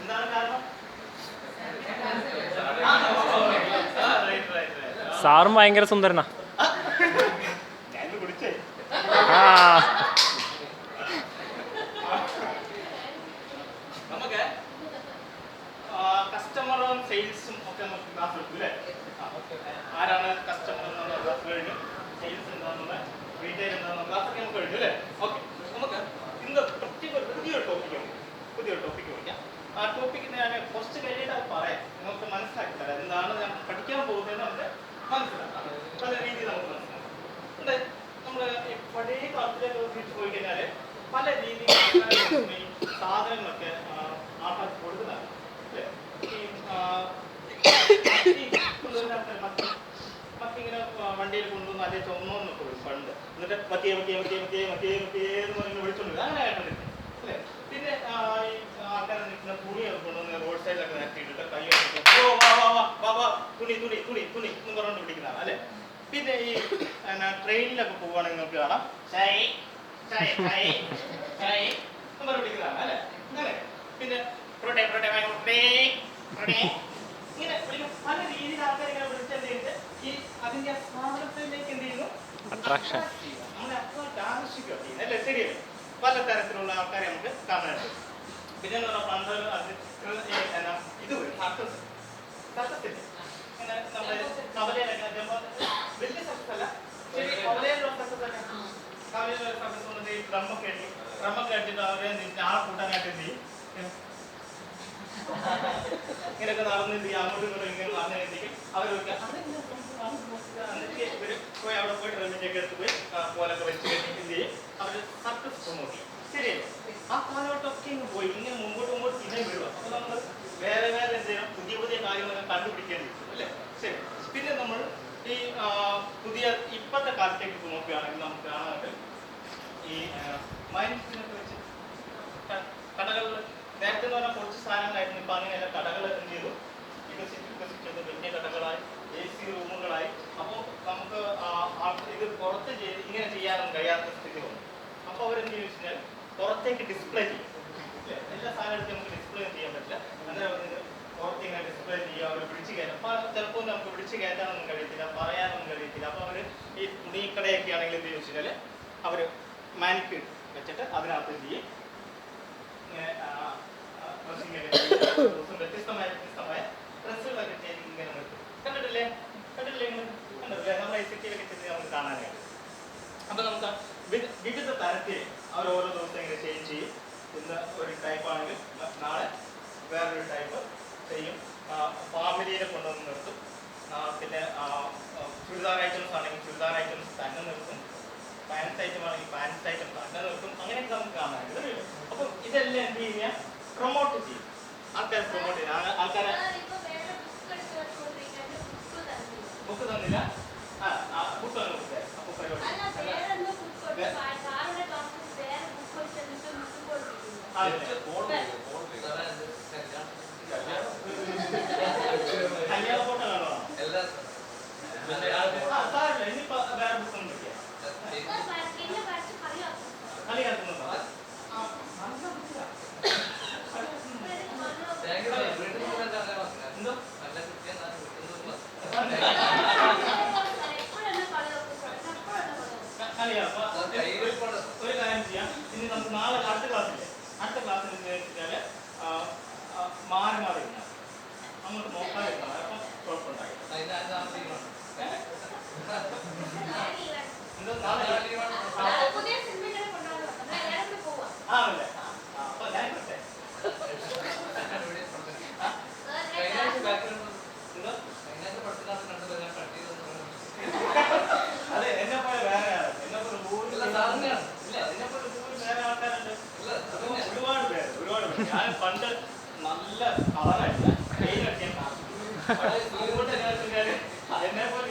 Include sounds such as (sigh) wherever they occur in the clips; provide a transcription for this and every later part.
എന്താണ് കാരണം? സാറും ഭയങ്കര സുന്ദരനാ. നമുക്ക് കസ്റ്റമറും സെയിൽസും ഒക്കെ നമുക്ക് ക്ലാസ് എടുക്കും അല്ലേ? ആ, ആരാണ് കസ്റ്റമർ എന്നുള്ള ക്ലാസ് കഴിഞ്ഞു? സെയിൽസ് എന്താണെന്നുള്ള റീറ്റെയിൽ എന്താണെന്നുള്ള ക്ലാസ് ഒക്കെ നമുക്ക് കഴിഞ്ഞു അല്ലേ? ഓക്കെ നമുക്ക് ഇന്ന് പ്രത്യേക പുതിയൊരു ടോപ്പിക്ക് പുതിയൊരു ടോപ്പിക്ക് വിളിക്കാം. ആ ടോപ്പിക്ക് ഞാൻ ഫസ്റ്റ് കഴിഞ്ഞിട്ട് അത് പറയാം. നിങ്ങൾക്ക് മനസ്സിലാക്കി തരാം. എന്താണ് ഞാൻ പഠിക്കാൻ പോകുന്നതെന്ന് നമുക്ക് മനസ്സിലാക്കാം. പല രീതിയിൽ നമുക്ക് മനസ്സിലാക്കാം. അതെ നമ്മൾ പഴയ കാലത്തിലേക്ക് തിരിച്ചു പോയി കഴിഞ്ഞാൽ പല രീതിയിൽ സാധനങ്ങളൊക്കെ ആൾക്കാർ കൊടുക്കുന്നതാണ് അല്ലേ? ഈ, ആ, ഈ കൊണ്ടുവരുന്ന ആൾക്കാര് മത്തി മത്തി ഇങ്ങനെ ആ, വണ്ടിയിൽ കൊണ്ടുവന്ന് അതേ ചുമന്നൊക്കെ വരും പണ്ട്. എന്നിട്ട് മത്തിയെ മത്തിയെ മത്തിയെ മത്തിയെ മത്തിയെ മത്തിയെ എന്ന് പറഞ്ഞ് വിളിച്ചോണ്ട് അങ്ങനെ ആയിട്ടുണ്ട് അല്ലേ? ഈ ആൾക്കാരെ നിൽക്കുന്ന തുണിയൊക്കെ കൊണ്ടുവന്ന് റോഡ് സൈഡിലൊക്കെ നിരത്തിയിട്ടിട്ട് ഓ വാ വാ വാ വാ വാ തുണി തുണി തുണി തുണി എന്ന് പറഞ്ഞുകൊണ്ട് വിളിക്കുന്നതാണ് അല്ലേ? പിന്നെ ഈ ട്രെയിനിലൊക്കെ പോവുകയാണെങ്കിൽ നിങ്ങൾക്ക് കാണാം. ചായ് ചായ് ചായ് ചായ് എന്ന് പറഞ്ഞ് വിളിക്കുന്നതാണ് അല്ലേ? അങ്ങനെ പിന്നെ വാങ്ങി പൊറോട്ടെ പൊറോട്ടെ ഇങ്ങനെ വിളിക്കും. പല രീതിയിൽ ആൾക്കാർ ഇങ്ങനെ വിളിച്ച് എന്ത് ചെയ്യുന്നത് ഈ അതിന്റെ സാധനത്തിലേക്ക് എന്ത് ചെയ്യുന്നു? Attraction. നമ്മളെ അട്രാക്ട് ആകർഷിക്കുക ശരിയല്ലേ? പല തരത്തിലുള്ള ആൾക്കാരെ നമുക്ക് കാണാനുണ്ട് പിന്നെ ഈ ഇത് സർക്കസ് നമ്മുടെ കവലയിലൊക്കെ വലിയ ഒക്കെ അവരെ ആളെ കൂട്ടാനായിട്ട് എന്ത് ചെയ്യും ഇങ്ങനെയൊക്കെ നടന്ന് എന്ത് ചെയ്യും അങ്ങോട്ടും ഇങ്ങോട്ടും ഇങ്ങനെ നടന്നു അവരൊക്കെ പോയി അവിടെ പോയി ഡ്രമ്മിന്റെയൊക്കെ എടുത്ത് പോയി പോലൊക്കെ വെച്ച് കഴിഞ്ഞിട്ട് എന്ത് ചെയ്യും അവർ സർക്കസ് പ്രൊമോട്ട് ചെയ്യും ശരിയല്ലേ ആ കാലഘട്ടമൊക്കെ ഇങ്ങ് മുമ്പോട്ട് മുമ്പോട്ട് പിന്നെ വീഴുക അപ്പോൾ നമ്മൾ വേറെ വേറെ എന്ത് ചെയ്യണം പുതിയ പുതിയ കാര്യങ്ങളൊക്കെ കണ്ടുപിടിക്കേണ്ടി വരും അല്ലേ ശരി പിന്നെ നമ്മൾ ഈ പുതിയ ഇപ്പോഴത്തെ കാലത്തേക്ക് നോക്കുകയാണെങ്കിൽ നമുക്ക് കാണാനായിട്ട് ഈ മൈൻസിനൊക്കെ വെച്ച് കടകളിൽ എന്ന് പറഞ്ഞാൽ കുറച്ച് സാധനങ്ങളായിരുന്നു ഇപ്പൊ അങ്ങനെയല്ല കടകൾ എന്ത് ചെയ്തു വികസിച്ച് വികസിച്ചത് വലിയ കടകളായി എ സി റൂമുകളായി അപ്പോൾ നമുക്ക് ആ, ആ ഇത് പുറത്ത് ചെയ്ത് ഇങ്ങനെ ചെയ്യാനൊന്നും കഴിയാത്ത സ്ഥിതി വന്നു അപ്പോൾ അവരെന്ത് ചെയ്യും വെച്ചാൽ പുറത്തേക്ക് ഡിസ്പ്ലേ ചെയ്യും? എല്ലാ സാധനങ്ങളും നമുക്ക് ഡിസ്പ്ലേ ചെയ്യാൻ പറ്റില്ല. അങ്ങനെ അവർ പുറത്ത് ഇങ്ങനെ ഡിസ്പ്ലേ ചെയ്യുക അവർ പിടിച്ച് കയറ്റാം. അപ്പോൾ ചിലപ്പോൾ നമുക്ക് പിടിച്ച് കയറ്റാനൊന്നും കഴിയത്തില്ല പറയാനൊന്നും കഴിയത്തില്ല. അപ്പോൾ അവർ ഈ തുണിക്കടയൊക്കെ ആണെങ്കിൽ എന്ത് ചെയ്യും വെച്ചാൽ അവർ മാനിക്യൂർ വെച്ചിട്ട് അതിനകത്ത് എന്ത് ചെയ്യും? ഇങ്ങനെ വ്യത്യസ്തമായ വ്യത്യസ്തമായ ഡ്രസ്സുകളൊക്കെ ചെയ്ത് ഇങ്ങനെ നിർത്തും. കണ്ടിട്ടില്ലേ? കണ്ടിട്ടില്ലേ കണ്ടിട്ടില്ലേ? നമ്മുടെ ഈ സിറ്റിയിലൊക്കെ ചെന്ന് നമുക്ക് കാണാനായിട്ട്. അപ്പൊ നമുക്ക് വിവിധ തരത്തിൽ അവർ ഓരോ ദിവസം ഇങ്ങനെ ചേഞ്ച് ചെയ്യും. ഇന്ന് ഒരു ടൈപ്പ് ആണെങ്കിൽ നാളെ വേറൊരു ടൈപ്പ് ചെയ്യും. ഫാമിലിയെ കൊണ്ടുവന്ന് നിർത്തും. പിന്നെ ചുരിദാർ ഐറ്റംസ് ആണെങ്കിൽ ചുരിദാർ ഐറ്റംസ് തന്നെ നിർത്തും. പാൻസ് ഐറ്റം ആണെങ്കിൽ പാൻസ് ഐറ്റം തന്നെ നിർത്തും. അങ്ങനെയൊക്കെ നമുക്ക് കാണാൻ അപ്പം ഇതെല്ലാം എന്ത് ചെയ്യുക? പ്രൊമോട്ട് ചെയ്യും. ആൾക്കാരെ പ്രൊമോട്ട് ചെയ്യും. ആ- ആൾക്കാരെ ബുക്ക് തന്നില്ല ആ ആ ബുക്ക് തന്നെ ബുക്ക് തരാം അപ്പോൾ പരിപാടി ആ, ഇല്ലേ? കല്യാണ ഫോട്ടോ കാണുവാ ആ സാറില്ല ഇനിയിപ്പോ വേറെ ബുക്ക് ഒന്നും വിളിക്കാം കളി നടത്തുന്നുണ്ടോ ആ, നല്ല ബുക്കാ. എന്തോ ക- കളിയാ അപ്പൊ ഒരു കാര്യം ചെയ്യാം ഇനി നമുക്ക് നാളെ അടുത്ത ക്ലാസ്സില്ലേ അടുത്ത ക്ലാസ്സിൽ വെച്ചാൽ മാറി മാറി അങ്ങോട്ട് നോക്കാതിരുന്നാൽ അപ്പം കുഴപ്പമുണ്ടായില്ല എന്തോ നാളെ ആ, പുതിയ സിനിമകളെ കൊണ്ടുവന്നു പോവാം ആണല്ലേ ആ, ആ, അപ്പൊ ഞാൻ ഇട്ടേ. എന്തോ അതെ എന്നെ പോലെ വേറെ ആൾ. എന്നെ പോലെ ഭൂരി- ഇല്ല, സാറിനെയാണ്. ഇല്ല, എന്നെ പോലെ ഭൂരി വേറെ ആൾക്കാരുണ്ട് ഒരുപാട് പേര് ഒരുപാട് പേര് ഞാൻ പണ്ട് നല്ല വെച്ചാൽ എന്നെ പോലെ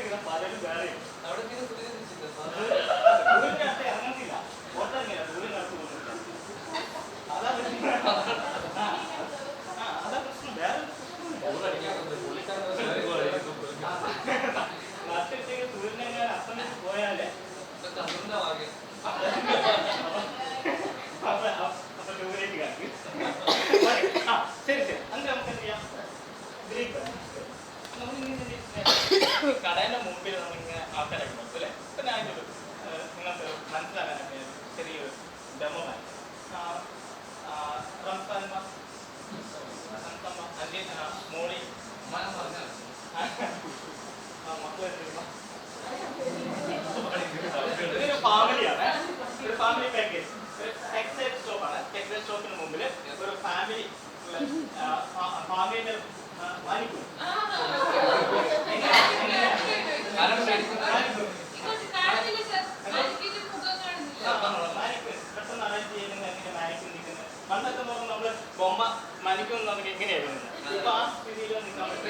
കടയുടെ മുമ്പിൽ നമ്മളിങ്ങനെ ആൾക്കാരെ കൊടുക്കും അല്ലേ? ഇപ്പൊ ഞാനൊരു നിങ്ങൾക്ക് മനസ്സിലാക്കാൻ ചെറിയൊരു ഡെമോ ആയിരുന്നു റംസാൻമ മോളി മനം പറഞ്ഞാൽ പണ്ടൊക്കെ നോക്കുമ്പോൾ നമ്മൾ ബൊമ്മ മനിക്കും നമുക്ക് എങ്ങനെയായിരുന്നു ഇപ്പൊ ആ സ്ഥിതിയിൽ നിൽക്കാൻ പറ്റും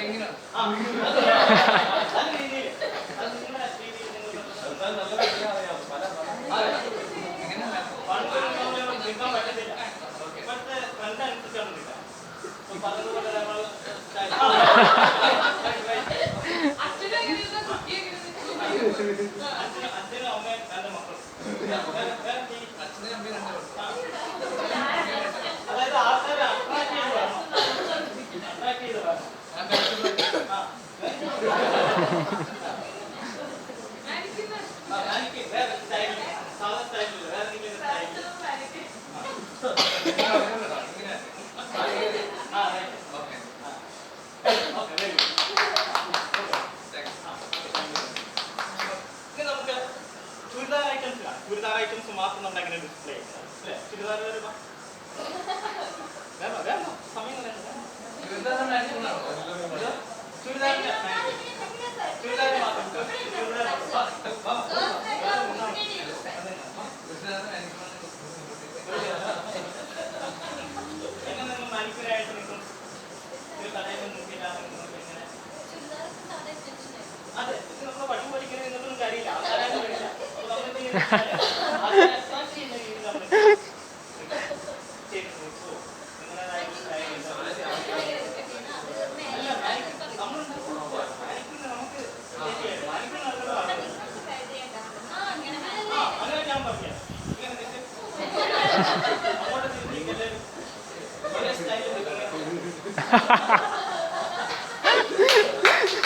Ha ha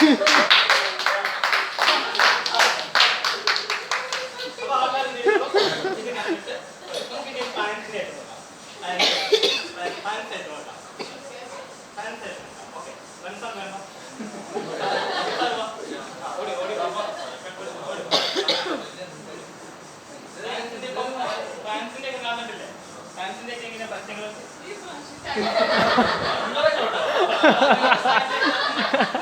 ha! Thank you. (laughs) (laughs)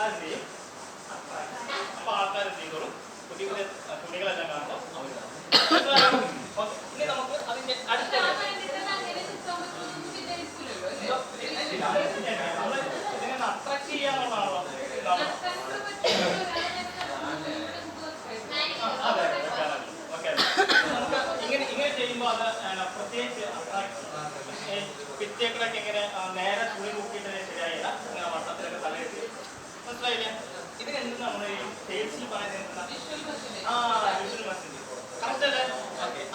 സർക്കാർ ചെയ്യും അപ്പൊ ആൾക്കാർ എന്ത് ചെയ്തോളും? പുതിയ പുതിയ ഇനി നമുക്ക് അതിന്റെ അടുത്ത ഇതിനെ അട്രാക്ട് ചെയ്യാന്നുള്ളതാണല്ലോ. ഇങ്ങനെ ഇങ്ങനെ ചെയ്യുമ്പോൾ അത് പ്രത്യേകിച്ച് പിറ്റേക്കളൊക്കെ എങ്ങനെ നേരെ തുണി നോക്കിയിട്ട് ശരിയായില്ല. മനസ്സിലായില്ലേ? ഇത് രണ്ടും നമ്മൾ ആ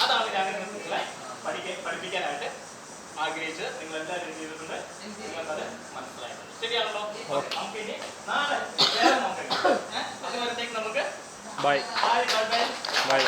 അതാണ് ഞാൻ നിങ്ങൾ എല്ലാവരും ചെയ്തിട്ടുണ്ട്? ശരിയാണല്ലോ? നമുക്ക് നാളെ നമുക്ക് ബൈ ബൈ ബൈ ബൈ